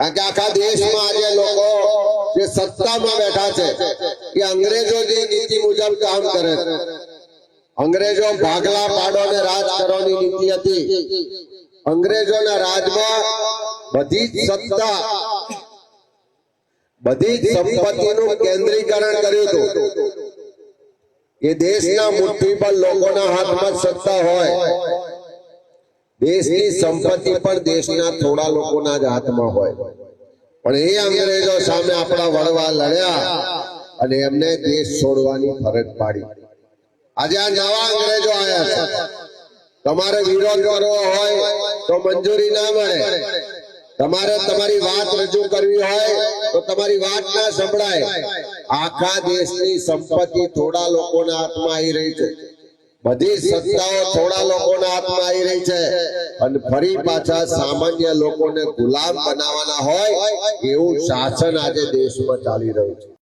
કારણ કે આખા દેશમાં આજે લોકો જે સત્તામાં બેઠા છે, એ અંગ્રેજો જે નીતિ મુજબ કામ કરે છે. અંગ્રેજો ભાગલા પાડો ને રાજ કરવાની નીતિ હતી. અંગ્રેજોના રાજમાં બધી જ સત્તા, બધી જ સંપત્તિનું કેન્દ્રીકરણ કર્યું હતું. એ દેશના મુઠ્ઠી પર લોકોના હાથમાં સત્તા હોય. દેશની સંપત્તિ પણ દેશના થોડા લોકોના જ હાથમાં હોય. પણ એ અંગ્રેજો સામે આપણા વડવા લડ્યા અને એમને દેશ છોડવાની ફરજ પાડી. આજે આ નવા અંગ્રેજો આવ્યા છે. તમારે વિરોધ કરવો હોય તો મંજૂરી ના મળે. તમારે તમારી વાત રજૂ કરવી હોય તો તમારી વાત ના સંભળાય. આખા દેશની સંપત્તિ થોડા લોકોના હાથમાં આવી રહી છે. બધી સત્તાઓ થોડા લોકોના હાથમાં આવી રહી છે. અને ફરી પાછા સામાન્ય લોકોને ગુલામ બનાવવાના હોય એવું શાસન આજે દેશમાં ચાલી રહ્યું છે.